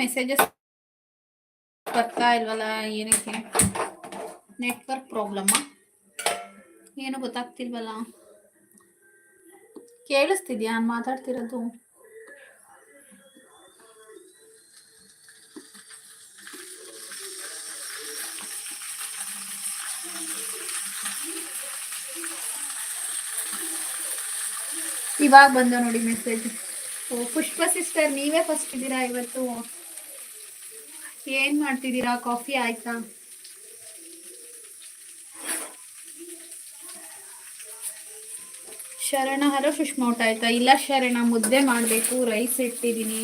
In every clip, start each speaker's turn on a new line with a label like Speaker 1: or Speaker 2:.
Speaker 1: Messages ಬರ್ತಾ ಇಲ್ವಲ್ಲ, ಏನಕ್ಕೆ? ನೆಟ್ವರ್ಕ್ ಪ್ರಾಬ್ಲಮ್ಮ ಏನು ಗೊತ್ತಾಗ್ತಿಲ್ವಲ್ಲ? ಕೇಳಿಸ್ತಿದ್ಯಾ? ಮಾತಾಡ್ತಿರೋದು? ಇವಾಗ ಬಂದ ನೋಡಿ ಮೆಸೇಜ್ ಓ, ಪುಷ್ಪ ಸಿಸ್ಟರ್ ನೀವೇ ಫಸ್ಟ್ ಇದ್ದೀರಾ ಇವತ್ತು? ಏನ್ ಮಾಡ್ತಿದ್ದೀರಾ? ಕಾಫಿ ಆಯ್ತಾ? ಶರಣ ಹರ ಫಿಶ್ ಊಟ ಆಯ್ತಾ? ಇಲ್ಲ ಶರಣ, ಮುದ್ದೆ ಮಾಡಬೇಕು, ರೈಸ್ ಇಟ್ಟಿದ್ದೀನಿ.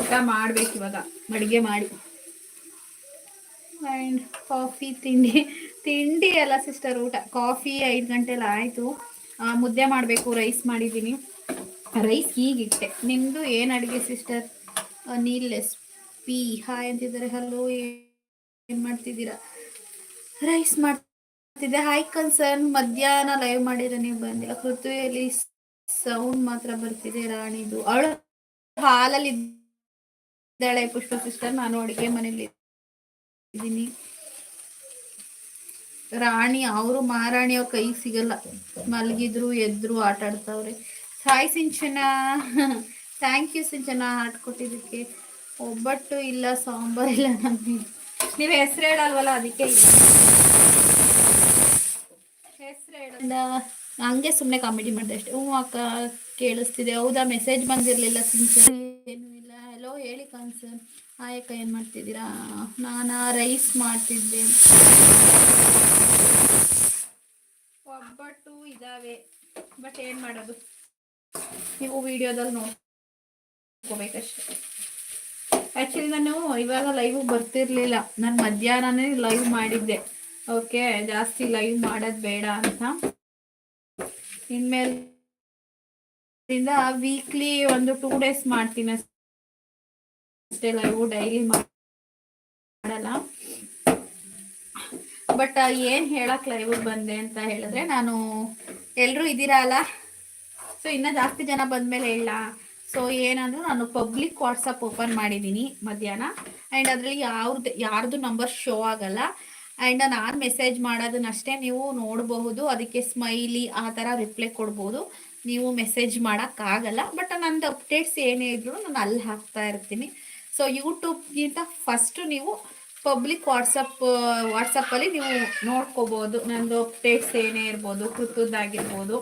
Speaker 1: ಊಟ ಮಾಡ್ಬೇಕು ಇವಾಗ ಅಡುಗೆ ಮಾಡಿ. ಆ್ಯಂಡ್ ಕಾಫಿ, ತಿಂಡಿ ತಿಂಡಿ ಅಲ್ಲ ಸಿಸ್ಟರ್ ಊಟ. ಕಾಫಿ ಐದು ಗಂಟೆಲ್ಲ ಆಯ್ತು. ಮುದ್ದೆ ಮಾಡಬೇಕು, ರೈಸ್ ಮಾಡಿದ್ದೀನಿ. ರೈಸ್ ಹೀಗಿಟ್ಟೆ. ನಿಮ್ದು ಏನು ಅಡುಗೆ sister Anil S P hi ಅಂತಿದ್ದಾರೆ. ಹಲೋ ಏನು ಮಾಡ್ತಿದ್ದೀರಾ? ರೈಸ್ ಮಾಡ್ತಿದ್ದೆ. ಹಾಯ್ ಕನ್ಸರ್ನ್ ಮಧ್ಯಾಹ್ನ ಲೈವ್ ಮಾಡಿದ್ರೆ ನೀವು ಬಂದಿಲ್ಲ. ಕೃತಿಯಲ್ಲಿ ಸೌಂಡ್ ಮಾತ್ರ ಬರ್ತಿದೆ ರಾಣಿದು. ಅವಳು ಹಾಲಲ್ಲಿ ಇದ್ದಾಳೆ ಪುಷ್ಪ ಸಿಸ್ಟರ್ ನಾನು ಅಡುಗೆ ಮನೇಲಿ ಇದ್ದೀನಿ. ರಾಣಿ, ಅವರು ಮಹಾರಾಣಿ, ಅವ್ರ ಕೈ ಸಿಗಲ್ಲ. ಮಲಗಿದ್ರು, ಎದ್ರು ಆಟ ಆಡ್ತಾವ್ರೆ hi Sinchana. Thank you Sinchana. ಆಟ ಕೊಟ್ಟಿದ್ದಕ್ಕೆ. ಒಬ್ಬಟ್ಟು ಇಲ್ಲ ಸಾಂಬಾರ್ ಇಲ್ಲ ನಮಗೆ ನೀವು ಹೆಸರು ಹೇಳಲ್ವಲ್ಲ ಅದಕ್ಕೆ ಇಲ್ಲ. ಹೆಸರು ಹಂಗೆ ಸುಮ್ಮನೆ ಕಾಮಿಡಿ ಮಾಡಿದೆ ಅಷ್ಟೇ. ಹ್ಞೂ ಅಕ್ಕ ಕೇಳಿಸ್ತಿದೆ. ಹೌದಾ ಮೆಸೇಜ್ ಬಂದಿರಲಿಲ್ಲ ಸಿನ್ಸರ್ ಏನೂ ಇಲ್ಲ. ಹಲೋ ಹೇಳಿ ಕನ್ಸರ್ ಅಕ್ಕ ಏನು ಮಾಡ್ತಿದ್ದೀರಾ? ನಾನು ರೈಸ್ ಮಾಡ್ತಿದ್ದೆ. ಒಬ್ಬಟ್ಟು ಇದಾವೆ. ಬಟ್ ಏನು ಮಾಡೋದು? ನೀವು ವಿಡಿಯೋದಲ್ಲಿ ನೋಡ್ಕೋಬೇಕಷ್ಟೆ. ಆ್ಯಕ್ಚುಲಿ ನಾನು ಇವಾಗ ಲೈವ್ ಬರ್ತಿರ್ಲಿಲ್ಲ. ನಾನು ಮಧ್ಯಾಹ್ನನೇ ಲೈವ್ ಮಾಡಿದ್ದೆ. ಓಕೆ ಜಾಸ್ತಿ ಲೈವ್ ಮಾಡೋದು ಬೇಡ ಅಂತ. ಇನ್ಮೇಲೆ ವೀಕ್ಲಿ ಒಂದು ಟೂ ಡೇಸ್ ಮಾಡ್ತೀನಿ ಅಷ್ಟೇ ಲೈವ್ ಡೈಲಿ ಮಾಡಲ್ಲ. ಬಟ್ ಏನು ಹೇಳಕ್ ಲೈವ್ ಬಂದೆ ಅಂತ ಹೇಳಿದ್ರೆ ನಾನು ಎಲ್ಲರೂ ಇದ್ದೀರಾ ಅಲ್ಲ ಸೊ ಇನ್ನೂ ಜಾಸ್ತಿ ಜನ ಬಂದ್ಮೇಲೆ ಹೇಳ ಸೊ ಏನಂದ್ರೆ ನಾನು ಪಬ್ಲಿಕ್ ವಾಟ್ಸಪ್ ಓಪನ್ ಮಾಡಿದ್ದೀನಿ ಮಧ್ಯಾಹ್ನ. ಆ್ಯಂಡ್ ಅದರಲ್ಲಿ ಯಾವ್ದು ಯಾರ್ದು ನಂಬರ್ ಶೋ ಆಗಲ್ಲ. ಆ್ಯಂಡ್ ನಾನು ಮೆಸೇಜ್ ಮಾಡೋದನ್ನಷ್ಟೇ ನೀವು ನೋಡಬಹುದು. ಅದಕ್ಕೆ ಸ್ಮೈಲಿ ಆ ಥರ ರಿಪ್ಲೈ ಕೊಡ್ಬೋದು. ನೀವು ಮೆಸೇಜ್ ಮಾಡೋಕ್ಕಾಗಲ್ಲ. ಬಟ್ ನಂದು ಅಪ್ಡೇಟ್ಸ್ ಏನೇ ಇದ್ರು ನಾನು ಅಲ್ಲಿ ಹಾಕ್ತಾ ಇರ್ತೀನಿ. ಸೊ ಯೂಟ್ಯೂಬ್ಗಿಂತ ಫಸ್ಟು ನೀವು ಪಬ್ಲಿಕ್ ವಾಟ್ಸಪ್ ವಾಟ್ಸಪ್ಪಲ್ಲಿ ನೀವು ನೋಡ್ಕೋಬೋದು. ನಂದು ಅಪ್ಡೇಟ್ಸ್ ಏನೇ ಇರ್ಬೋದು, ಕೃತದ್ದಾಗಿರ್ಬೋದು.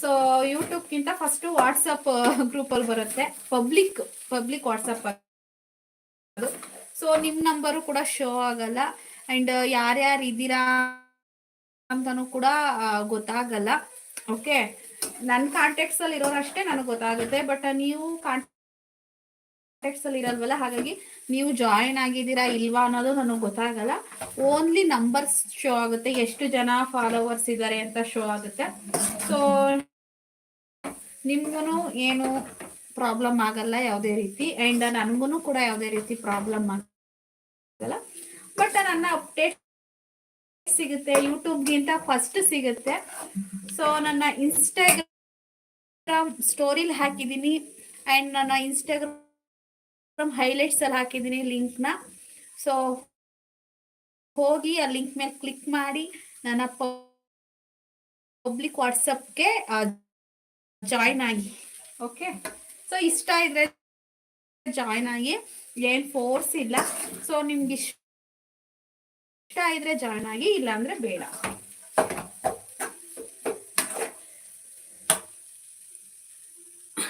Speaker 1: ಸೊ ಯೂಟ್ಯೂಬ್ಗಿಂತ ಫಸ್ಟು ವಾಟ್ಸಪ್ ಗ್ರೂಪಲ್ಲಿ ಬರುತ್ತೆ. ಪಬ್ಲಿಕ್ ಪಬ್ಲಿಕ್ ವಾಟ್ಸಪ್ ಅದು. ಸೊ ನಿಮ್ಮ ನಂಬರು ಕೂಡ ಶೋ ಆಗಲ್ಲ. ಆ್ಯಂಡ್ ಯಾರ್ಯಾರು ಇದ್ದೀರಾ ಅಂತಲೂ ಕೂಡ ಗೊತ್ತಾಗಲ್ಲ. ಓಕೆ ನನ್ನ ಕಾಂಟ್ಯಾಕ್ಟ್ಸಲ್ಲಿ ಇರೋರಷ್ಟೇ ನನಗೆ ಗೊತ್ತಾಗುತ್ತೆ. ಬಟ್ ನೀವು ಕಾಂಟ್ ಅಲ್ಲಿ ಇರಲ್ವಲ್ಲ? ಹಾಗಾಗಿ ನೀವು ಜಾಯಿನ್ ಆಗಿದ್ದೀರಾ ಇಲ್ವಾ ಅನ್ನೋದು ನನಗೆ ಗೊತ್ತಾಗಲ್ಲ. ಓನ್ಲಿ ನಂಬರ್ಸ್ ಶೋ ಆಗುತ್ತೆ. ಎಷ್ಟು ಜನ ಫಾಲೋವರ್ಸ್ ಇದ್ದಾರೆ ಅಂತ ಶೋ ಆಗುತ್ತೆ. ಸೊ ನಿಮ್ಗೂ ಏನು ಪ್ರಾಬ್ಲಮ್ ಆಗಲ್ಲ ಯಾವುದೇ ರೀತಿ. ಆ್ಯಂಡ್ ನನಗೂ ಕೂಡ ಯಾವುದೇ ರೀತಿ ಪ್ರಾಬ್ಲಮ್ ಆಗಲ್ಲ. ಬಟ್ ನನ್ನ ಅಪ್ಡೇಟ್ ಸಿಗುತ್ತೆ. ಯೂಟ್ಯೂಬ್ಗಿಂತ ಫಸ್ಟ್ ಸಿಗುತ್ತೆ. ಸೊ ನನ್ನ ಇನ್ಸ್ಟಾಗ್ರಾಮ್ ಸ್ಟೋರಿಲಿ ಹಾಕಿದ್ದೀನಿ. ಆ್ಯಂಡ್ ನನ್ನ ಇನ್ಸ್ಟಾಗ್ರಾಮ್ ಹೈಲೈಟ್ಸ್ ಅಲ್ಲಿ ಹಾಕಿದ್ದೀನಿ ಲಿಂಕ್ನ ಸೊ ಹೋಗಿ ಆ ಲಿಂಕ್ ಮೇಲೆ ಕ್ಲಿಕ್ ಮಾಡಿ ನನ್ನ ಪಬ್ಲಿಕ್ ವಾಟ್ಸಪ್ಗೆ ಜಾಯ್ನ್ ಆಗಿ. ಓಕೆ ಸೊ ಇಷ್ಟ ಇದ್ರೆ ಜಾಯ್ನ್ ಆಗಿ. ಏನು ಫೋರ್ಸ್ ಇಲ್ಲ. ಸೊ ನಿಮ್ಗೆ ಇಷ್ಟ ಇದ್ರೆ ಜಾಯ್ನ್ ಆಗಿ, ಇಲ್ಲಾಂದ್ರೆ ಬೇಡ.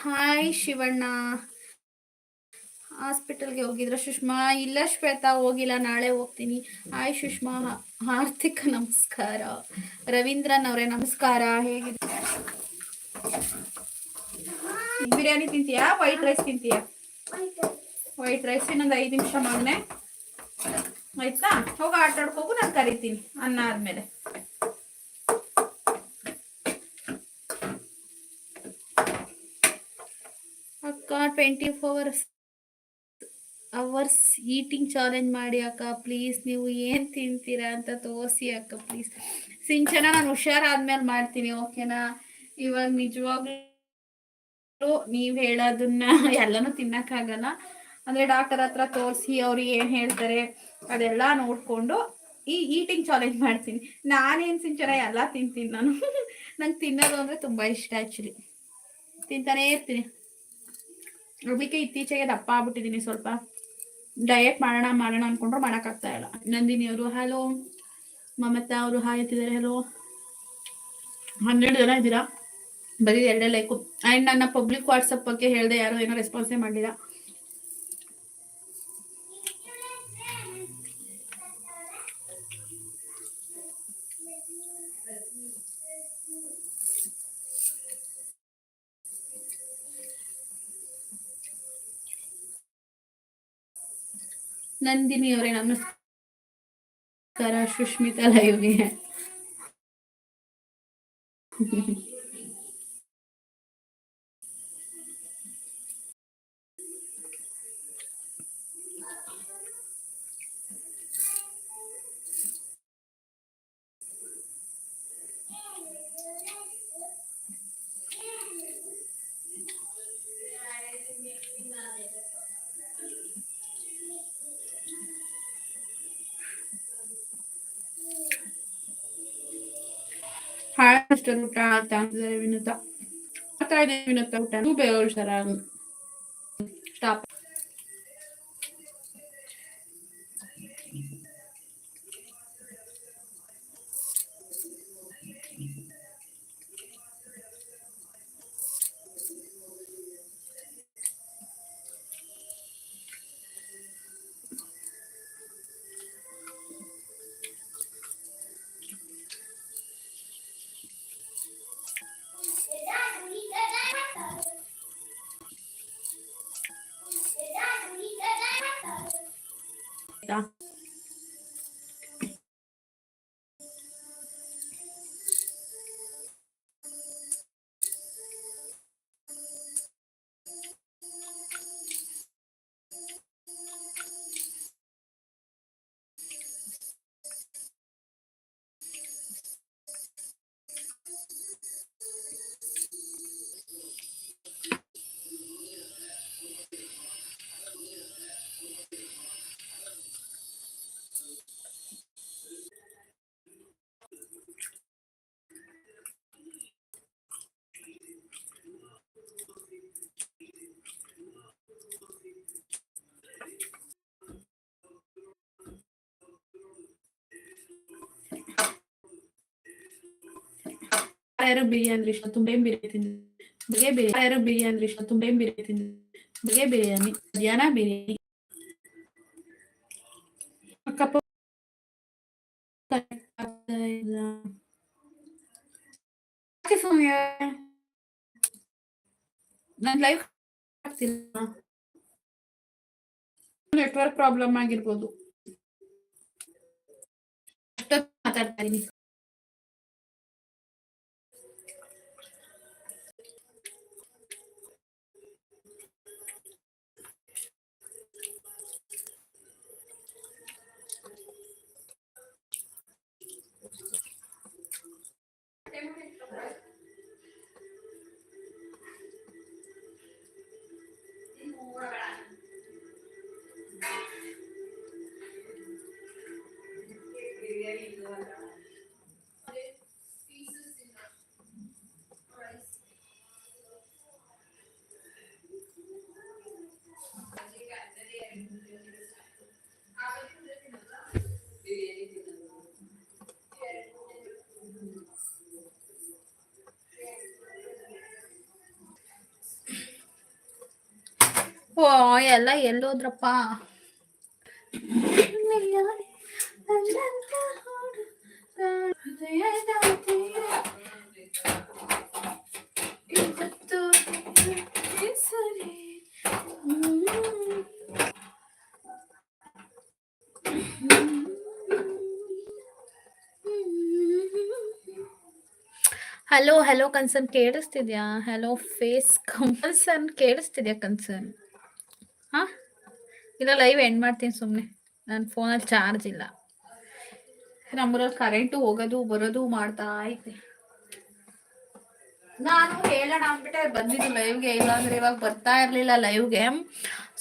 Speaker 1: ಹಾಯ್ ಶಿವಣ್ಣ. ಹಾಸ್ಪಿಟಲ್ಗೆ ಹೋಗಿದ್ರ ಸುಷ್ಮಾ, ಇಲ್ಲ ಶ್ವೇತಾ, ಹೋಗಿಲ್ಲ, ನಾಳೆ ಹೋಗ್ತೀನಿ. ಹಾಯ್ ಸುಷ್ಮಾ ಆರ್ಥಿಕ ನಮಸ್ಕಾರ. ರವೀಂದ್ರನ್ ಅವರೇ, ನಮಸ್ಕಾರ. ಹೇಗಿದೆ? ಬಿರಿಯಾನಿ ತಿಂತೀಯಾ? ವೈಟ್ ರೈಸ್ ತಿಂತೀಯಾ? ವೈಟ್ ರೈಸ್ ಇನ್ನೊಂದು ಐದು ನಿಮಿಷ ಮಗನೆ ಆಯ್ತಾ? ಹೋಗ, ಆಟ ಆಡ್ಕೋಗು ನಾನು ಕರಿತೀನಿ. ಅನ್ನ ಆದ್ಮೇಲೆ. ಅಕ್ಕ twenty four hours eating challenge ಮಾಡಿ ಅಕ್ಕ ಪ್ಲೀಸ್ ನೀವು ಏನು ತಿಂತೀರಾ ಅಂತ ತೋರಿಸಿ ಅಕ್ಕ ಪ್ಲೀಸ್ ಸಿಂಚನ, ನಾನು ಹುಷಾರಾದ್ಮೇಲೆ ಮಾಡ್ತೀನಿ ಓಕೆನಾ ಇವಾಗ ನಿಜವಾಗ್ಲೂ ನೀವು ಹೇಳೋದನ್ನ ಎಲ್ಲನೂ ತಿನ್ನಕ್ಕಾಗಲ್ಲ. ಅಂದರೆ ಡಾಕ್ಟರ್ ಹತ್ರ ತೋರಿಸಿ ಅವ್ರಿಗೆ ಏನು ಹೇಳ್ತಾರೆ ಅದೆಲ್ಲ ನೋಡಿಕೊಂಡು ಈ ಈಟಿಂಗ್ ಚಾಲೆಂಜ್ ಮಾಡ್ತೀನಿ. ನಾನೇನು ಸಿಂಚನ, ಎಲ್ಲ ತಿಂತೀನಿ ನಾನು. ನಂಗೆ ತಿನ್ನೋದು ಅಂದರೆ ತುಂಬ ಇಷ್ಟ ಆ್ಯಕ್ಚುಲಿ ತಿಂತಾನೇ ಇರ್ತೀನಿ. ಅದಕ್ಕೆ ಇತ್ತೀಚೆಗೆ ದಪ್ಪ ಆಗ್ಬಿಟ್ಟಿದ್ದೀನಿ ಸ್ವಲ್ಪ. ಡಯಟ್ ಮಾಡೋಣ ಮಾಡೋಣ ಅನ್ಕೊಂಡ್ರು ಮಾಡೋಕ್ಕಾಗ್ತಾ ಇಲ್ಲ. ನಂದಿನಿ ಅವರು ಹಲೋ ಮಮತಾ ಅವರು ಹಾಯ್ ಅಂತಿದ್ದಾರೆ. ಹಲೋ ಹನ್ನೆರಡು ಜನ ಇದ್ದೀರಾ? ಬರೀ ಎರಡೇ ಲೈಕು ಆ್ಯಂಡ್ ನನ್ನ ಪಬ್ಲಿಕ್ ವಾಟ್ಸಪ್ ಬಗ್ಗೆ ಹೇಳಿದೆ ಯಾರು ಏನೋ ರೆಸ್ಪಾನ್ಸೇ ಮಾಡಿಲ್ಲ ನಂದಿನಿ ಅವರೇ ನಮಸ್ಕಾರ ಸುಷ್ಮಿತಾ ಲೈವ್ಗೆ ಹಾಯ್ ಮಿಸ್ಟರ್ ಊಟ ಅಂತ ಅಂತಿದ್ದಾರೆ ಯಾರು ಬಿರಿಯಾನಿ ಇಷ್ಟ ತುಂಬಾ ಬಿರಿಯಾನಿ ತಿಂದು ಬಗೆ ಬಿರಿಯಾನಿ ಯಾರು ಬಿರಿಯಾನಿ ಇಷ್ಟ ತುಂಬಾ ಬಿರಿಯಾನಿ ತಿಂದು ಬಗೆ ಬಿರಿಯಾನಿ ಮಧ್ಯಾಹ್ನ ಬಿರಿಯಾನಿ ಕಪ್ಪ ಯಾಕೆ ಸಮಯ ನನ್ ಲೈವ್ ಆಗ್ತಿಲ್ಲ ನೆಟ್ವರ್ಕ್ ಪ್ರಾಬ್ಲಮ್ ಆಗಿರ್ಬೋದು ಅಷ್ಟೊತ್ತು ಮಾತಾಡ್ತಾ ಇದೀನಿ ಓ ಎಲ್ಲ ಎಲ್ಲೋದ್ರಪ್ಪ ಹಲೋ ಹಲೋ ಕನ್ಸರ್ನ್ ಕೇಳಿಸ್ತಿದ್ಯಾ? ಹಲೋ ಫೇಸ್ ಕನ್ಸರ್ನ್ ಕೇಳಿಸ್ತಿದ್ಯಾ ಕನ್ಸರ್ನ್ ಹಾ? ಇಲ್ಲ ಲೈವ್ ಎಂಡ್ ಮಾಡ್ತೀನಿ ಸುಮ್ಮನೆ ನನ್ನ ಫೋನಲ್ಲಿ ಚಾರ್ಜ್ ಇಲ್ಲ. ನಮ್ಮೂರಲ್ಲಿ ಕರೆಂಟು ಹೋಗೋದು, ಬರೋದು ಮಾಡ್ತಾ ಐತೆ ನಾನು ಹೇಳೋಣ ಅಂದ್ಬಿಟ್ಟೆ, ಬಂದಿದ್ದು ಲೈವ್ಗೆ. ಇಲ್ಲಾಂದ್ರೆ ಇವಾಗ ಬರ್ತಾ ಇರಲಿಲ್ಲ ಲೈವ್ಗೆ.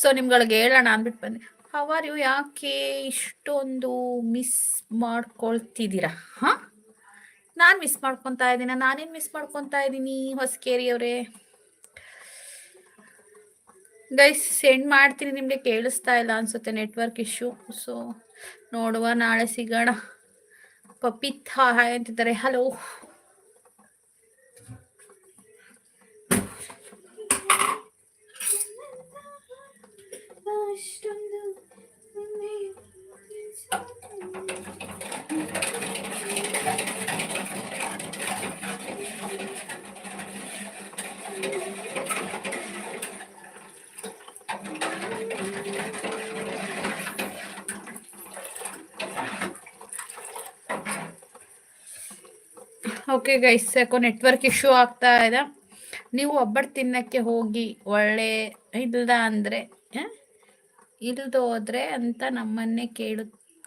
Speaker 1: ಸೊ ನಿಮ್ಗಳಿಗೆ ಹೇಳೋಣ ಅಂದ್ಬಿಟ್ಟು ಬಂದೆ. ಆರ್ ಯು ಯಾಕೆ ಇಷ್ಟೊಂದು ಮಿಸ್ ಮಾಡ್ಕೊಳ್ತಿದ್ದೀರಾ? ಹಾ? ನಾನು ಮಿಸ್ ಮಾಡ್ಕೊತಾ ಇದ್ದೀನ. ನಾನೇನು ಮಿಸ್ ಮಾಡ್ಕೊತಾ ಇದ್ದೀನಿ, ಹೊಸಕೇರಿಯವರೇ? ಗೈಸ್ ಸೆಂಡ್ ಮಾಡ್ತೀನಿ. ನಿಮಗೆ ಕೇಳಿಸ್ತಾ ಇಲ್ಲ ಅನ್ಸುತ್ತೆ ನೆಟ್ವರ್ಕ್ ಇಶ್ಯೂ ಸೊ ನೋಡುವ, ನಾಳೆ ಸಿಗೋಣ. ಪಪಿತ್ ಹಾಯ್ ಅಂತಿದ್ದಾರೆ ಹಲೋ ಓಕೆ ಗೈಸ್ ಯಾಕೋ ನೆಟ್ವರ್ಕ್ ಇಶ್ಯೂ ಆಗ್ತಾ ಇದೆ. ನೀವು ಒಬ್ಬಟ್ಟು ತಿನ್ನಕ್ಕೆ ಹೋಗಿ ಒಳ್ಳೆ ಇಲ್ದ ಅಂದ್ರೆ ಇಲ್ದೋದ್ರೆ ಅಂತ ನಮ್ಮನ್ನೇ ಕೇಳು,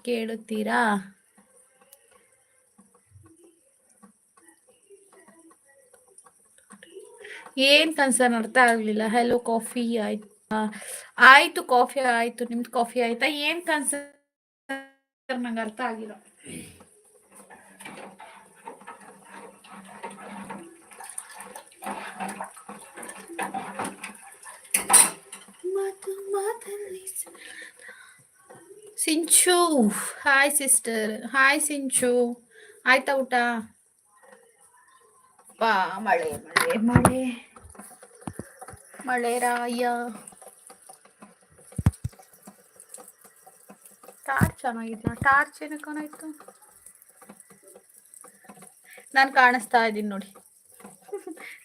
Speaker 1: ಕೇಳುತ್ತೀರಾ? ಏನ್ ಕನ್ಸರ್ನ್ ಅರ್ಥ ಆಗ್ಲಿಲ್ಲ. ಹಲೋ ಕಾಫಿ ಆಯ್ತು. ಆಯ್ತು ಕಾಫಿ ಆಯ್ತು. ನಿಮ್ದು ಕಾಫಿ ಆಯ್ತಾ? ಏನ್ ಕನ್ಸರ್ನ್ ನಂಗೆ ಅರ್ಥ ಆಗಿಲ್ಲ. Sinchu hi sister hi Sinchu ಆಯ್ತಾ ಊಟ ಬಾ ಮಳೆ ಮಳೆ ಮಳೆ ಮಳೆ ರಾಯ ಟಾರ್ಚ್ ಚೆನ್ನಾಗಿದ್ಯಾ ಟಾರ್ಚ್ ಏನಕ್ಕಾಯ್ತು ನಾನು ಕಾಣಿಸ್ತಾ ಇದ್ದೀನಿ ನೋಡಿ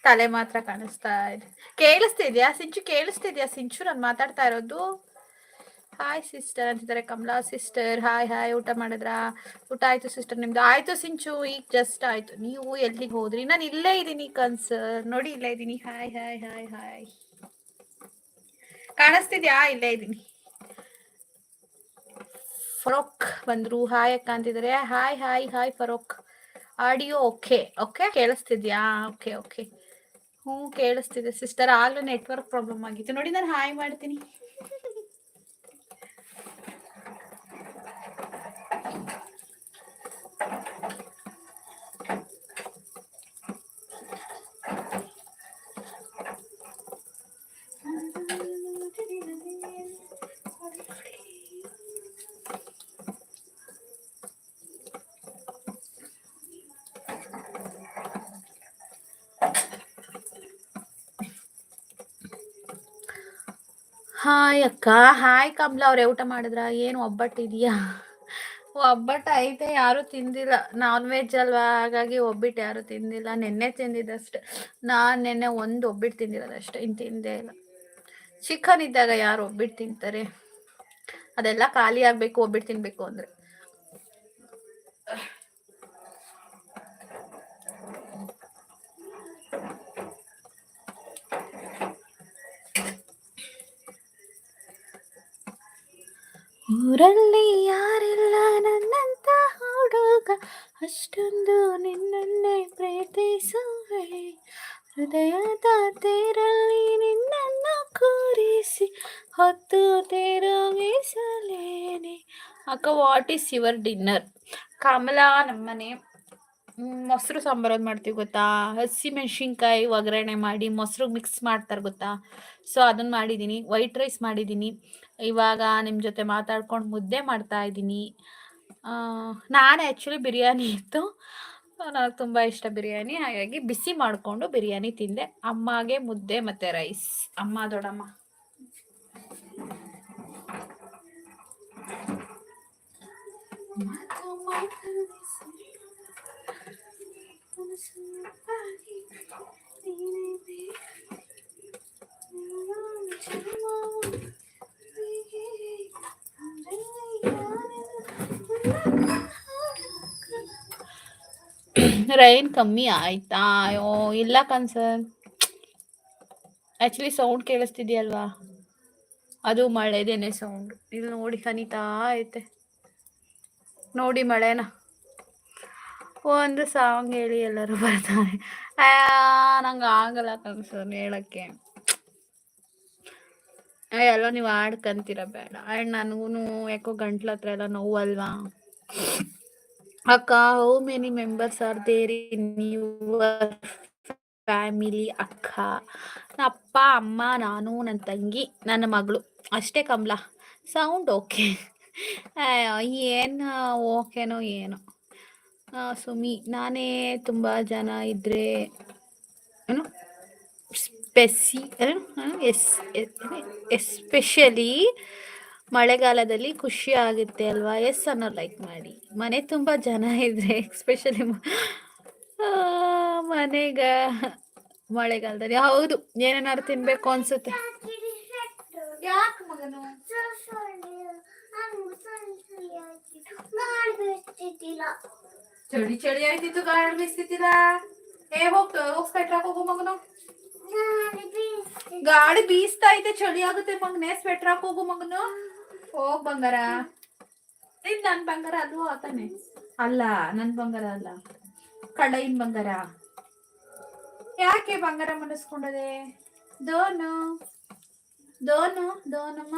Speaker 1: ತಲೆ ಮಾತ್ರ ಕಾಣಿಸ್ತಾ ಇದೆ. ಕೇಳಿಸ್ತಿದ್ಯಾ ಸಿಂಚು? ಕೇಳಿಸ್ತಿದ್ಯಾ ಸಿಂಚು? ನಾನು ಮಾತಾಡ್ತಾ ಇರೋದು. ಹಾಯ್ ಸಿಸ್ಟರ್ ಅಂತಿದ್ದಾರೆ ಕಮಲಾ. ಸಿಸ್ಟರ್ ಹಾಯ್ ಹಾಯ್ ಊಟ ಮಾಡಿದ್ರಾ? ಊಟ ಆಯ್ತು ಸಿಸ್ಟರ್ ನಿಮ್ದು? ಆಯ್ತು ಸಿಂಚು, ಈಗ ಜಸ್ಟ್ ಆಯ್ತು. ನೀವು ಎಲ್ಲಿಗೆ ಹೋದ್ರಿ? ನಾನು ಇಲ್ಲೇ ಇದ್ದೀನಿ ಕನ್ಸರ್ ನೋಡಿ, ಇಲ್ಲೇ ಇದ್ದೀನಿ. ಹಾಯ್ ಹಾಯ್ ಹಾಯ್ ಹಾಯ್ ಕಾಣಿಸ್ತಿದ್ಯಾ? ಇಲ್ಲೇ ಇದ್ದೀನಿ. ಫರೋಕ್ ಬಂದ್ರು. ಹಾಯ್ ಅಕ್ಕ ಅಂತಿದ್ದಾರೆ. Hi hi hi Farooq. Audio okay okay? ಕೇಳಿಸ್ತಿದ್ಯಾ? Okay okay. ಹ್ಞೂ, ಕೇಳಿಸ್ತಿದೆ. ಸಿಸ್ಟರ್, ಆಗಲೂ ನೆಟ್ವರ್ಕ್ ಪ್ರಾಬ್ಲಮ್ ಆಗಿತ್ತು. ನೋಡಿ, ನಾನು ಹಾಯ್ ಮಾಡ್ತೀನಿ. ಹಾಯ್ ಅಕ್ಕ. ಹಾಯ್ ಕಮಲ, ಅವ್ರೆ ಊಟ ಮಾಡಿದ್ರ? ಏನು ಒಬ್ಬಟ್ಟು ಇದೆಯಾ? ಒಬ್ಬಟ್ಟು ಐತೆ, ಯಾರು ತಿಂದಿಲ್ಲ. ನಾನ್ ವೆಜ್ ಅಲ್ವಾ? ಹಾಗಾಗಿ ಒಬ್ಬಿಟ್ಟು ಯಾರು ತಿಂದಿಲ್ಲ. ನೆನ್ನೆ ತಿಂದಿದ್ದಷ್ಟೆ. ನಾನು ನೆನ್ನೆ ಒಂದು ಒಬ್ಬಿಟ್ಟು ತಿಂದಿರೋದಷ್ಟೇ. ಇನ್ನು ತಿಂದೇ ಇಲ್ಲ. ಚಿಕನ್ ಇದ್ದಾಗ ಯಾರು ಒಬ್ಬಿಟ್ಟು ತಿಂತಾರೆ? ಅದೆಲ್ಲ ಖಾಲಿ ಆಗಬೇಕು, ಒಬ್ಬಿಟ್ಟು ತಿನ್ಬೇಕು ಅಂದರೆ. ಊರಲ್ಲಿ ಯಾರಿಲ್ಲ ನನ್ನಂತ ಹುಡುಗ, ಅಷ್ಟೊಂದು ನಿನ್ನನ್ನೇ ಪ್ರೀತಿಸುವೆ ಹೃದಯದ ತೇರಲ್ಲಿ ನಿನ್ನನ್ನು ಕೂರಿಸಿ, ಹೊತ್ತು ತಿರುಗಿಸಲೇನೆ. ಅಕ್ಕ what is your dinner Kamala, ನಮ್ಮನೆ. ಮೊಸರು ಸಾಂಬಾರು ಮಾಡ್ತೀವಿ ಗೊತ್ತಾ? ಹಸಿ ಮೆಣಸಿನ್ಕಾಯಿ ಒಗ್ಗರಣೆ ಮಾಡಿ ಮೊಸರು ಮಿಕ್ಸ್ ಮಾಡ್ತಾರೆ ಗೊತ್ತಾ? ಸೊ ಅದನ್ನು ಮಾಡಿದ್ದೀನಿ ವೈಟ್ ರೈಸ್ ಮಾಡಿದ್ದೀನಿ ಇವಾಗ ನಿಮ್ಮ ಜೊತೆ ಮಾತಾಡ್ಕೊಂಡು ಮುದ್ದೆ ಮಾಡ್ತಾ ಇದ್ದೀನಿ. ನಾನು ಆ್ಯಕ್ಚುಲಿ ಬಿರಿಯಾನಿ ಇತ್ತು. ನನಗೆ ತುಂಬ ಇಷ್ಟ ಬಿರಿಯಾನಿ. ಹಾಗಾಗಿ ಬಿಸಿ ಮಾಡಿಕೊಂಡು ಬಿರಿಯಾನಿ ತಿಂದೆ. ಅಮ್ಮಗೆ ಮುದ್ದೆ ಮತ್ತು ರೈಸ್ ಅಮ್ಮ ದೊಡ್ಡಮ್ಮ. ರೈನ್ ಕಮ್ಮಿ ಆಯ್ತಾ? ಅಯ್ಯೋ, ಇಲ್ಲ ಕನ್ಸರ್. Actually sound ಕೇಳಿಸ್ತಿದ್ಯಲ್ವಾ? ಅದು ಮಳೆದೇನೆ ಸೌಂಡ್ ಇಲ್ಲಿ ನೋಡಿ ಕನಿತಾ ಐತೆ. ನೋಡಿ ಮಳೆನ? ಒಂದು ಸಾಂಗ್ ಹೇಳಿ ಎಲ್ಲರೂ ಬರ್ತಾರೆ. ನಂಗೆ ಆಗಲ್ಲ ಕನ್ಸರ್ ಹೇಳಕ್ಕೆ. ಎಲ್ಲ ನೀವು ಆಡ್ಕಂತೀರ ಬೇಡ. ಆ್ಯಂಡ್ ನನಗೂ ಯಾಕೋ ಗಂಟ್ಲ ಹತ್ರ ಎಲ್ಲ ನೋವು ಅಲ್ವಾ ಅಕ್ಕ, how many members are there in family ಅಕ್ಕ. ಅಪ್ಪ, ಅಮ್ಮ, ನಾನು ನನ್ನ ತಂಗಿ, ನನ್ನ ಮಗಳು. ಅಷ್ಟೇ ಕಮಲ ಸೌಂಡ್ ಓಕೆ. ಏನು, ಓಕೆನೋ ಏನೋ. ಸುಮಿ, ನಾನೇ ತುಂಬ ಜನ ಇದ್ದರೆ ಏನು? ಸ್ಪೆಸಿ ಎಸ್ ಎಸ್ಪೆಷಲಿ ಮಳೆಗಾಲದಲ್ಲಿ ಖುಷಿ ಆಗುತ್ತೆ ಅಲ್ವಾ? ಎಸ್ ಅನ್ನೋ ಲೈಕ್ ಮಾಡಿ. ಮನೆ ತುಂಬ ಜನ ಇದ್ರೆ ಎಸ್ಪೆಷಲಿ ಮನೆಗ ಮಳೆಗಾಲದಲ್ಲಿ. ಹೌದು ಏನೇನಾದ್ರು ತಿನ್ಬೇಕು ಅನ್ಸುತ್ತೆ. ಯಾಕೆ ಮಗನು? ಚಳಿ ಚಳಿ ಆಯ್ತಿತ್ತು ಗಾಳಿ ಬೀಸ್ತಿದ್ದಿಲ್ಲ. ಏ ಹೋಗ್ತ ಹೋಗ್ ಸ್ವೆಟ್ರ್ ಹೋಗು ಮಗನು. ಗಾಳಿ ಬೀಸ್ತಾ ಐತೆ, ಚಳಿ ಆಗುತ್ತೆ ಮಗನೇ. ಸ್ವೆಟರ್ ಹೋಗು ಮಗನು. ಹೋಗ್ ಬಂಗಾರ. ಇದ್ ನನ್ ಬಂಗಾರ ಅದು ಆತಾನೆ? ಅಲ್ಲ, ನನ್ ಬಂಗಾರ ಅಲ್ಲ. ಕಡೈನ್ ಬಂಗಾರ. ಯಾಕೆ ಬಂಗಾರ ಮನಸ್ಕೊಂಡದೆ? ದೋನು. ದೋನು, ದೋನಮ್ಮ.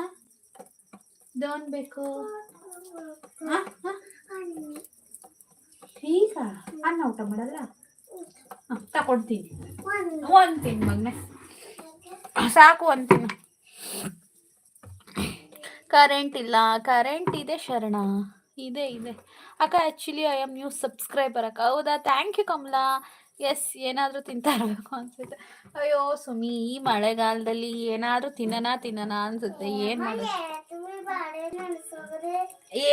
Speaker 1: ದೋನ್ ಬೇಕು? ಈಗ ಅನ್ನ ಊಟ ಮಾಡಲ್ಲ ಹ, ತಕೊಡ್ತೀನಿ. ಒಂದ್. ತಿನ್ ಮಗ್ನೆ. ಸಾಕು ಅಂತೀನಿ ತಿನ್ನು. ಕರೆಂಟ್ ಇಲ್ಲ ಕರೆಂಟ್ ಇದೆ ಶರಣ. ಇದೆ ಇದೆ. ಅಕ್ಕ actually I am new subscriber ಅಕ್ಕ. ಹೌದಾ? Thank you Kamala. ಎಸ್ ಏನಾದರೂ ತಿಂತಾ ಇರಬೇಕು ಅನ್ಸುತ್ತೆ. ಅಯ್ಯೋ ಸುಮಿ ಈ ಮಳೆಗಾಲದಲ್ಲಿ ಏನಾದರೂ ತಿನ್ನೋಣ ತಿನ್ನೋಣ ಅನ್ಸುತ್ತೆ. ಏನು ಮಾಡೋದು?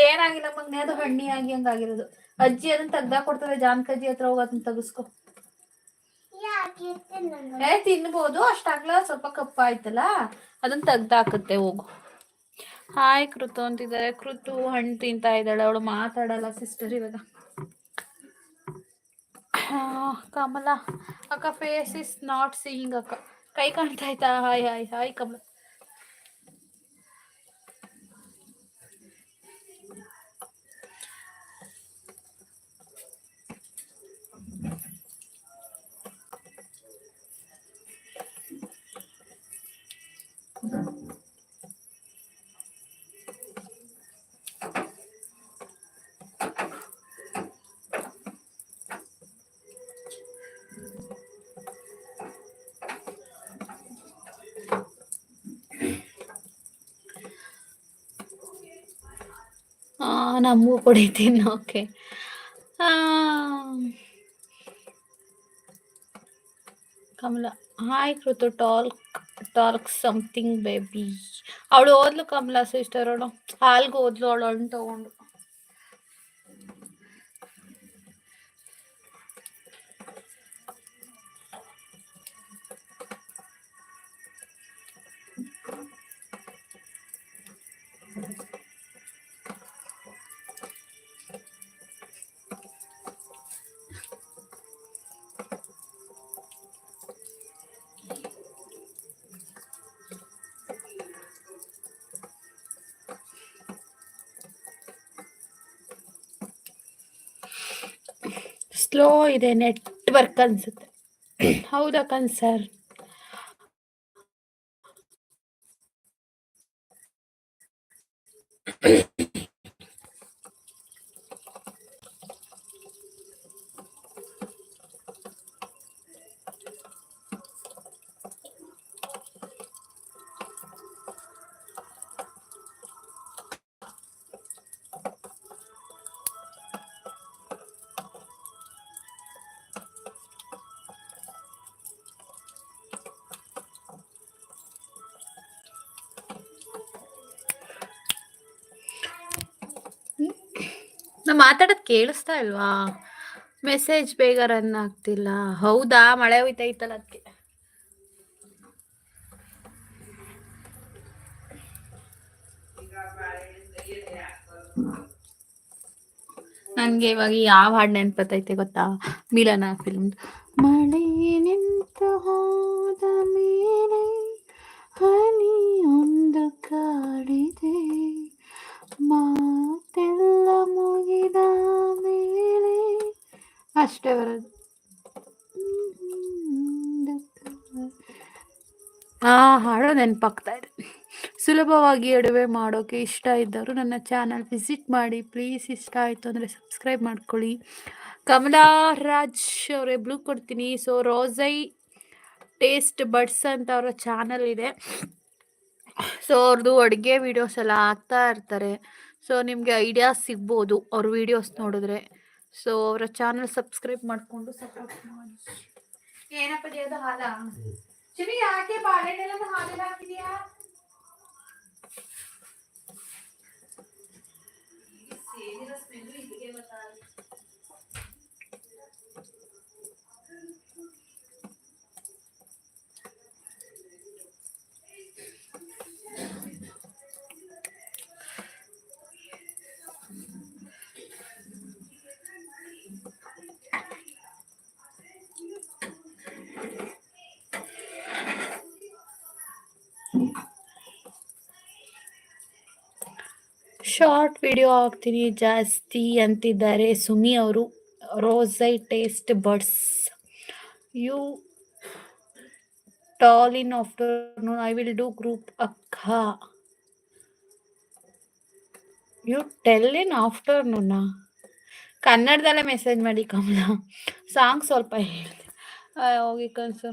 Speaker 1: ಏನಾಗಿಲ್ಲ ಮಗ್ನೆ ಅದು ಹಣ್ಣಿ ಆಗಿ ಹಂಗಾಗಿರೋದು. ಅಜ್ಜಿ ಅದನ್ನ ತೆಗ್ದಾ ಕೊಡ್ತಾರೆ ಜಾನ್ಕಜ್ಜಿ ಹತ್ರ ಹೋಗ್ ಅದನ್ನ ತೆಗಿಸ್ಕೊ. ಏ ತಿನ್ಬೋದು ಅಷ್ಟಾಗ್ಲ ಸ್ವಲ್ಪ ಕಪ್ಪ ಆಯ್ತಲ್ಲ ಅದನ್ನ ತೆಗ್ದಾಕತ್ತೆ ಹೋಗು. ಹಾಯ್ ಕೃತು ಅಂತಿದ್ದಾರೆ ಕೃತು ಹಣ್ಣು ತಿಂತಾ ಇದ್ದಾಳೆ ಅವಳು ಮಾತಾಡಲ್ಲ ಸಿಸ್ಟರ್ ಇವಾಗ. ಆ, ಕಮಲ ಅಕ್ಕ ಫೇಸ್ ಇಸ್ ನಾಟ್ ಸೀಯಿಂಗ್ ಅಕ್ಕ. ಕೈ ಕಾಣ್ತಾ ಆಯ್ತಾ ಹಾಯ್ ಹಾಯ್ ಹಾಯ್ ಕಮಲ ಆ, ನಮಗೂ ಕುಡಿತೀನಿ okay Kamala. Hi Krithu talk talk something baby ಅವಳು ಓದ್ಲು ಕಮಲ ಸಿಸ್ಟರ್ ಅವಳು. ಹಾಲ್ಗೆ ಓದ್ಲು ಅವಳು ಹಣ್ಣು ತಗೊಂಡು. ಸ್ಲೋ ಇದೆ ನೆಟ್ವರ್ಕ್ ಅನ್ಸುತ್ತೆ. ಹೌದಾ ಕನ್ಸರ್? ನಾ ಮಾತಾಡೋದ್ ಕೇಳಿಸ್ತಾ ಇಲ್ವಾ? ಮೆಸೇಜ್ ಬೇಗ ರನ್ ಆಗ್ತಿಲ್ಲ. ಹೌದಾ? ಮಳೆ ಹೋಯ್ತೈತಲ್ಲ ಅದಕ್ಕೆ ನನಗೆ ಇವಾಗ ಯಾವ ಹಾಡು ನೆನ್ಪತ್ತೈತೆ ಗೊತ್ತಾ? ಮಿಲನ ಫಿಲ್ಮ್ ಮಳೆ ನಿಂತು ಹೋದ ಮೇಲೆ ಒಂದು ಕಾಡಿದೆ. ಮಾತೆಲ್ಲ ಮುಗಿದ ಮೇಲೆ ಅಷ್ಟೇ ಬರೋದು ಆ ಹಾಡು ನೆನಪಾಗ್ತಾ ಇದೆ. ಸುಲಭವಾಗಿ ಅಡುಗೆ ಮಾಡೋಕ್ಕೆ ಇಷ್ಟ ಇದ್ದವರು ನನ್ನ ಚಾನಲ್ ವಿಸಿಟ್ ಮಾಡಿ. ಪ್ಲೀಸ್ ಇಷ್ಟ ಆಯಿತು ಅಂದರೆ ಸಬ್ಸ್ಕ್ರೈಬ್ ಮಾಡ್ಕೊಳ್ಳಿ. ಕಮಲಾ ರಾಜ್ ಅವರೇ ಬ್ಲೂ ಕೊಡ್ತೀನಿ. ಸೊ ರೋಸೈ ಟೇಸ್ಟ್ ಬಡ್ಸ್ ಅಂತ ಅವರ ಚಾನಲ್ ಇದೆ. ಸೊ ಅವ್ರದ್ದು ಅಡುಗೆ ವಿಡಿಯೋಸ್ ಎಲ್ಲ ಹಾಕ್ತಾ ಇರ್ತಾರೆ. ಸೊ ನಿಮಗೆ ಐಡಿಯಾಸ್ ಸಿಗ್ಬೋದು ಅವ್ರ ವಿಡಿಯೋಸ್ ನೋಡಿದ್ರೆ. ಸೊ ಅವರ ಚಾನಲ್ ಸಬ್ಸ್ಕ್ರೈಬ್ ಮಾಡಿಕೊಂಡು ಸಪೋರ್ಟ್ ಮಾಡಿ. ಏನಪ್ಪ ದೇವದ ಹಾಲ? ಚಿನಿ ಯಾಕೆ ಬಾಳೆಹಣ್ಣೆಲ್ಲ ಹಾಲೆಲ್ಲ ಹಾಕಿದ್ಯಾ? ಸೇರಿರೋ ಸ್ಮೆಲ್ ಶಾರ್ಟ್ ವಿಡಿಯೋ ಹಾಕ್ತೀನಿ ಜಾಸ್ತಿ ಅಂತಿದ್ದಾರೆ. ಸುಮಿ ಅವರು, ರೋಸೈ taste buds. You tell in afternoon I will do group ಅಕ್ಕ. ಯು ಟೆಲ್ ಇನ್ ಆಫ್ಟರ್ನೂನಾ? ಕನ್ನಡದಲ್ಲೇ ಮೆಸೇಜ್ ಮಾಡಿ ಕಮಲ. ಸಾಂಗ್ ಸ್ವಲ್ಪ ಹೇಳಿದೆ ಹೋಗಿ ಕನ್ಸ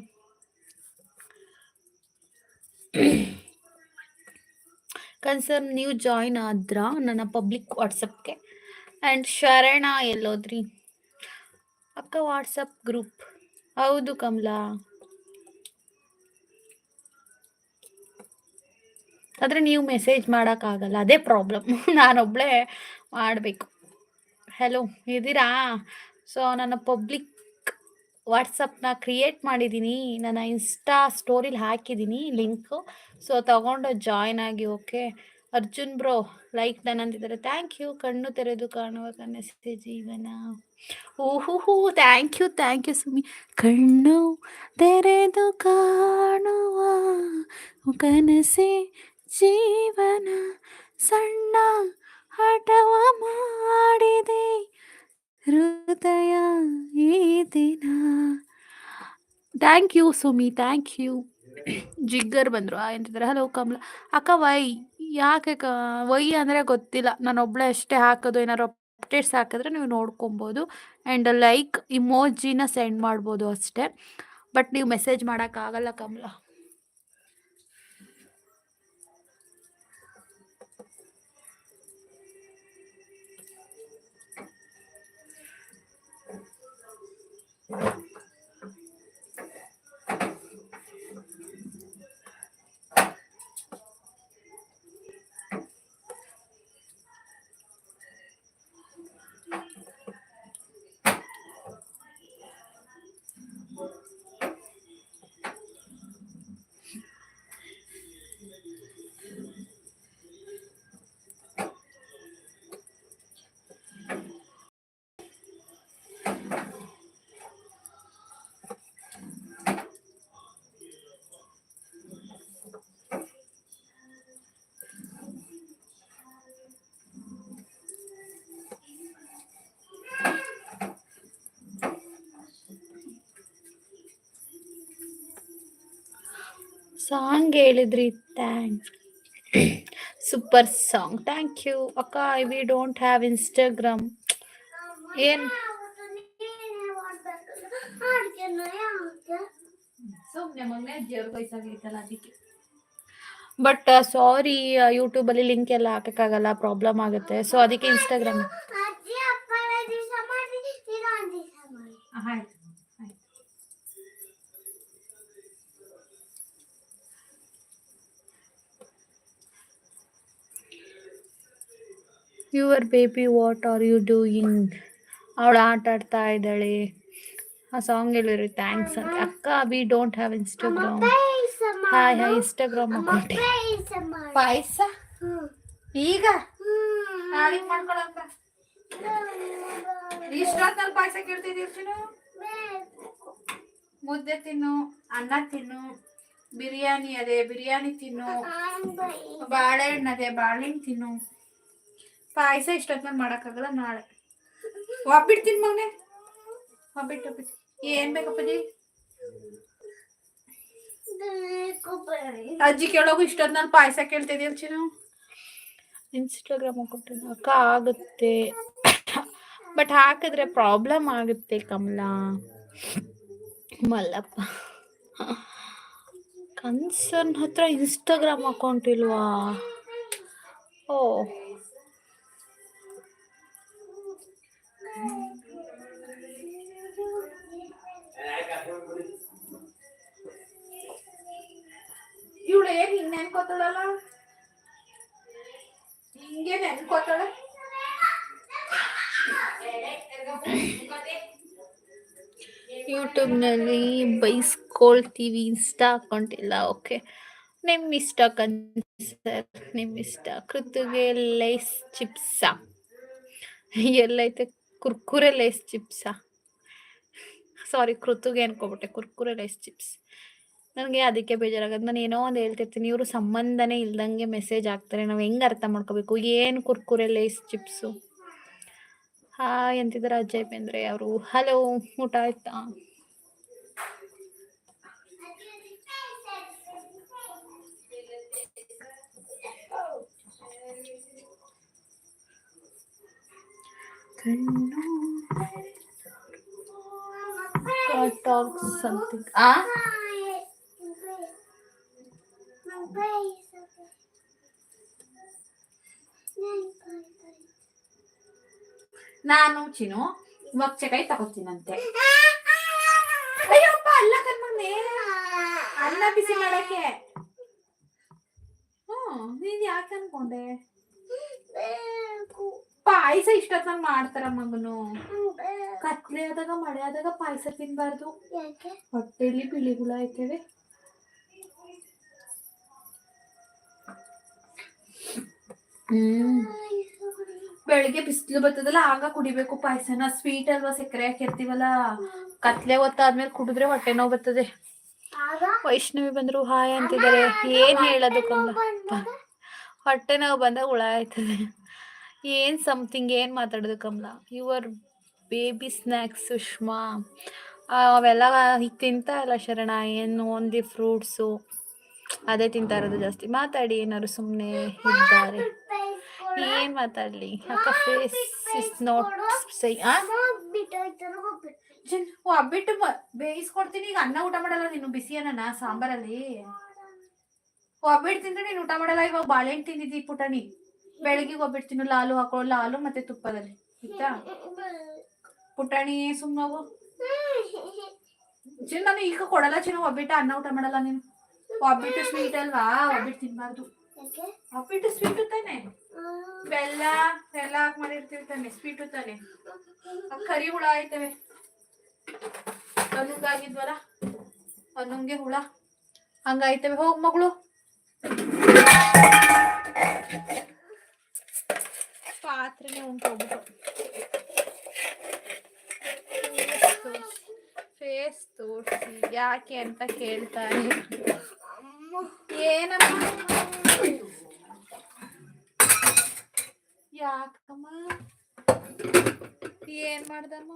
Speaker 1: ಕನ್ಸರ್ನ್ ನೀವು ಜಾಯಿನ್ ಆದ್ರ? ನನ್ನ ಪಬ್ಲಿಕ್ ವಾಟ್ಸಪ್ಗೆ ಆ್ಯಂಡ್ ಶರಣ ಎಲ್ಲೋದ್ರಿ? ಅಕ್ಕ ವಾಟ್ಸಪ್ ಗ್ರೂಪ್ ಹೌದು ಕಮಲಾ. ಆದರೆ ನೀವು ಮೆಸೇಜ್ ಮಾಡೋಕ್ಕಾಗಲ್ಲ ಅದೇ ಪ್ರಾಬ್ಲಮ್ ನಾನೊಬ್ಬಳೇ ಮಾಡಬೇಕು. ಹಲೋ ಇದ್ದೀರಾ ಸೊ ನನ್ನ ಪಬ್ಲಿಕ್ ವಾಟ್ಸಪ್ನ ಕ್ರಿಯೇಟ್ ಮಾಡಿದ್ದೀನಿ ನನ್ನ ಇನ್ಸ್ಟಾ ಸ್ಟೋರಿಲಿ ಹಾಕಿದ್ದೀನಿ ಲಿಂಕು ಸೊ ತಗೊಂಡು ಜಾಯ್ನ್ ಆಗಿ ಓಕೆ ಅರ್ಜುನ್ ಬ್ರೋ ಲೈಕ್ ನಾನು ಅಂತಿದ್ದಾರೆ. ಥ್ಯಾಂಕ್ ಯು ಕಣ್ಣು ತೆರೆದು ಕಾಣುವ ಕನಸಿದೆ ಜೀವನ. ಓಹೋ ಹೂ thank you thank you Sumi. ಕಣ್ಣು ತೆರೆದು ಕಾಣುವ ಕನಸೆ ಜೀವನ. ಸಣ್ಣ ಹಠವ ಮಾಡಿದೆ. ಹೃದಯ ಈ ದಿನ. Thank you Sumi thank you Jigar ಬಂದರು. ಎಂತಿದ್ದಾರೆ ಹಲೋ ಕಮಲ. ಅಕ್ಕ, ವೈ, ಯಾಕೆ ವೈ ಅಂದರೆ ಗೊತ್ತಿಲ್ಲ. ನಾನು ಒಬ್ಬಳೇ ಅಷ್ಟೇ ಹಾಕೋದು. ಏನಾರು ಅಪ್ಡೇಟ್ಸ್ ಹಾಕಿದ್ರೆ ನೀವು ನೋಡ್ಕೊಬೋದು. ಆ್ಯಂಡ್ ಲೈಕ್ ಇಮೋಜಿನ ಸೆಂಡ್ ಮಾಡ್ಬೋದು ಅಷ್ಟೇ. ಬಟ್ ನೀವು ಮೆಸೇಜ್ ಮಾಡೋಕ್ಕಾಗಲ್ಲ ಕಮಲ. you ಸಾಂಗ್ ಹೇಳಿದ್ರಿ thanks super song thank you ಅಕ್ಕ ವಿ ಡೋಂಟ್ ಹ್ಯಾವ್ ಇನ್ಸ್ಟಾಗ್ರಾಮ್ ಏನು? ಸುಮ್ಮನೆ ಮಗನೇ ಜೇರ್ ವಯಸ್ಸಾಗೈತಲ್ಲ ಅದಕ್ಕೆ ಬಟ್ ಸಾರಿ ಯೂಟ್ಯೂಬ್ ಅಲ್ಲಿ ಲಿಂಕ್ ಎಲ್ಲ ಹಾಕೋಕ್ಕಾಗಲ್ಲ ಪ್ರಾಬ್ಲಮ್ ಆಗುತ್ತೆ. ಸೊ ಅದಕ್ಕೆ ಇನ್ಸ್ಟಾಗ್ರಾಮ್
Speaker 2: ಅಜ್ಜಿ ಅಪ್ಪನ ದಿವಸ ಮಾಡಿ ಇನ್ನೊಂದು ದಿವಸ ಮಾಡಿ
Speaker 1: ಆಯ್ತು ಆಯ್ತು your baby what are you doing ಅವಳು ಆಟ ಆಡ್ತಾ ಇದ್ದಾಳೆ. ಆ ಸಾಂಗ್ ಹೇಳಿದ್ರು ಥ್ಯಾಂಕ್ಸ್ ಅಂತ. ಅಕ್ಕ we don't have Instagram hi hi Instagram account
Speaker 2: ಪಾಯಸ.
Speaker 1: ಈಗ? ಇಷ್ಟೊತ್ತಲ್ಲಿ ಪಾಯಸ ಕೇಳ್ತಿದ್ದೀರಿ ಮುದ್ದೆ ತಿನ್ನು ಅನ್ನ ತಿನ್ನು ಬಿರಿಯಾನಿ ಅದೇ ಬಿರಿಯಾನಿ ತಿನ್ನು ಬಾಳೆಹಣ್ಣು ಅದೇ ಬಾಳೆಹಣ್ಣು ತಿನ್ನು. ಪಾಯಸ ಇಷ್ಟೊತ್ನಲ್ಲಿ ಮಾಡೋಕ್ಕಾಗಲ್ಲ ನಾಳೆ. ಒಬ್ಬಿಡ್ತೀನಿ ತಿನ್ ಮಗನೆ. ಒಬ್ಬಿಟ್ಟು ಒಬ್ಬಿಟ್ಟು. ಏನ್ ಬೇಕಪ್ಪಾಜಿ? ಅಜ್ಜಿ ಕೇಳೋಗು ಇಷ್ಟೊತ್ತು ನಾನು ಪಾಯಸ ಕೇಳ್ತಿದ್ದೀಯ ಚಿನ್ನು? ಇನ್ಸ್ಟಾಗ್ರಾಮ್ ಕೊಟ್ಟು ಅಕ್ಕ ಆಗುತ್ತೆ. ಬಟ್ ಹಾಕಿದ್ರೆ ಪ್ರಾಬ್ಲಮ್ ಆಗುತ್ತೆ ಕಮಲಾ. ಮಲ್ಲಪ್ಪ. ಕನ್ಸರ್ನ್ ಹತ್ರ ಇನ್ಸ್ಟಾಗ್ರಾಮ್ ಅಕೌಂಟ್ ಇಲ್ವಾ? ಓ. ಇವಳು ಏನ್ ಹಿಂಗ್ ನೆನ್ಕೋತಾಳಲ್ಲ ಹಿಂಗೆ ನೆನ್ಕೋತಾಳೆ ಯೂಟ್ಯೂಬ್ನಲ್ಲಿ ಬೈಸ್ಕೊಳ್ತೀವಿ ಇನ್ಸ್ಟಾ ಅಕೌಂಟ್ ಇಲ್ಲ ಓಕೆ ನಿಮ್ಮ ಇಷ್ಟ ಸರ್ ನಿಮ್ಮ ಇಷ್ಟ ಕೃತಿಗೆ ಲೇಸ್ ಚಿಪ್ಸಾ ಎಲ್ಲೈತೆ ಕುರ್ಕುರೆ ಲೇಸ್ ಚಿಪ್ಸಾ ಸಾರಿ ಕೃತಿಗೆ ಅನ್ಕೊಬಿಟ್ಟೆ ಕುರ್ಕುರೆ ಲೇಸ್ ಚಿಪ್ಸ್ ನನಗೆ ಅದಕ್ಕೆ ಬೇಜಾರಾಗುತ್ತೆ ನಾನು ಏನೋ ಒಂದು ಹೇಳ್ತಿರ್ತೀನಿ, ಇವರು ಸಂಬಂಧನೇ ಇಲ್ದಂಗೆ ಮೆಸೇಜ್ ಹಾಕ್ತಾರೆ. ನಾವು ಹೆಂಗೆ ಅರ್ಥ ಮಾಡ್ಕೋಬೇಕು? ಏನು ಕುರ್ಕುರೆ ಲೇಸ್ ಚಿಪ್ಸು? ಹಾಯ್ ಎಂತಿದ್ದಾರೆ ಅಜಯ್ ಬೇಂದ್ರೆ ಅವರು. ಹಲೋ ಊಟ ಆಯ್ತಾ? ಸಮಥಿಂಗ್ ಆ? ನಾನು ಚಿನು ಮೊಚ್ಚಕಾಯಿ ತಗೋತೀನಂತೆ. ಅಯ್ಯಪ್ಪ ಅಲ್ಲ ಕಣ್ಮನೆ ಅನ್ನ ಬಿಸಿ ಮಾಡಕ್ಕೆ. ಹ್ಮ್ ನೀನ್ ಯಾಕೆ ಅನ್ಕೊಂಡೆ? ಪಾಯಸ ಇಷ್ಟ ಮಾಡ್ತಾರ ಮಗನು. ಕತ್ಲೆ ಆದಾಗ ಮಳೆ ಆದಾಗ ಪಾಯಸ ತಿನ್ಬಾರ್ದು. ಹೊಟ್ಟೆಲಿ ಬಿಳಿಗುಳ ಆಯ್ತವೆ. ಬೆಳಿಗ್ಗೆ ಬಿಸಿಲು ಬರ್ತದಲ್ಲ ಆಗ ಕುಡಿಬೇಕು ಪಾಯಸನ. ಸ್ವೀಟ್ ಅಲ್ವಾ ಸಕ್ಕರೆ ಹಾಕಿರ್ತೀವಲ್ಲ ಕತ್ಲೆ ಹೊತ್ತಾದ್ಮೇಲೆ ಕುಡಿದ್ರೆ ಹೊಟ್ಟೆ ನೋವು ಬರ್ತದೆ. ವೈಷ್ಣವಿ ಬಂದ್ರು, ಹಾಯ್ ಅಂತಿದ್ದಾರೆ. ಏನ್ ಹೇಳೋದು ಕಮಲ ಹೊಟ್ಟೆ ನೋವು ಬಂದಾಗ ಹುಳ ಆಯ್ತದೆ. ಏನ್ ಸಮಥಿಂಗ್ ಏನ್ ಮಾತಾಡೋದು Kamala your baby snacks Sushma ಅವೆಲ್ಲ ಈಗ ತಿಂತಾ ಇಲ್ಲ ಶರಣ. ಏನು ಓನ್ಲಿ ಫ್ರೂಟ್ಸು ಅದೇ ತಿಂತಾ ಇರೋದು ಜಾಸ್ತಿ. ಮಾತಾಡಿ, ಏನಾದ್ರು ಸುಮ್ಮನೆ ಇದ್ದಾರೆ. ಏನ್ ಮಾತಾಡ್ಲಿ? ಅಕ್ಕ ಫೇಸ್ ಇಸ್ ನಾಟ್ ಸೈ ಬ ಬೇಯಿಸ್ಕೊಡ್ತೀನಿ. ಈಗ ಅನ್ನ ಊಟ ಮಾಡಲ್ಲ ನೀನು, ಬಿಸಿ ಅನ್ನ ಸಾಂಬಾರಲ್ಲಿ? ಓ, ಅಬ್ಬಿಟ್ಟು ತಿಂದ್ರೆ ನೀನು ಊಟ ಮಾಡಲ್ಲ, ಇವಾಗ ಬಾಳೆಹಣ್ಣು ತಿಂದಿದ್ದಿ ಪುಟಾಣಿ ಬೆಳಗ್ಗೆ ಒಬ್ಬಿಟ್ಟು ಲಾಲು ಹಾಕೊಳ್ಳಲ್ಲ ಹಾಲು ಮತ್ತೆ ತುಪ್ಪದಲ್ಲಿ. ಆಯ್ತಾ ಪುಟಾಣಿ ಸುಮ್ಮನೆ ಚಿನ್ನ ನಾನು ಈಗ ಕೊಡಲ್ಲ ಚಿನ್ನ ಒಬ್ಬಿಟ್ಟು ಅನ್ನ ಊಟ ಮಾಡಲ್ಲ ನೀನು. ಒಬ್ಬಿಟ್ಟು ಸ್ವೀಟ್ ಅಲ್ವಾ? ಒಬ್ಬಿಟ್ಟು ತಿನ್ಬಾರ್ದು. ಒಬ್ಬಿಟ್ಟು ಸ್ವೀಟ್ ತಾನೆ? ಬೆಲ್ಲ ಎಲ್ಲ ಹಾಕಿ ಮಾಡಿರ್ತೀವಿ ತಾನೆ ಸ್ವೀಟ್ ತಾನೆ. ಕರಿ ಹುಳ ಆಯ್ತವೆ ಅನ್ನಂಗಾಗಿದ್ವಲ್ಲ ಅನ್ನಂಗೆ ಹುಳ. ಹಂಗಾಯ್ತವೆ ಹೋಗ್ ಮಗಳು. ಪಾತ್ರೆನೇ ಉಂಟೋಗ್ಬಿಟ್ಟು. ಫೇಸ್ ತೋರಿಸಿ. ಯಾಕೆ ಅಂತ ಕೇಳ್ತಾರೆ ಏನಮ್ಮ? ಯಾಕಮ್ಮ? ಏನ್ ಮಾಡ್ದಮ್ಮ?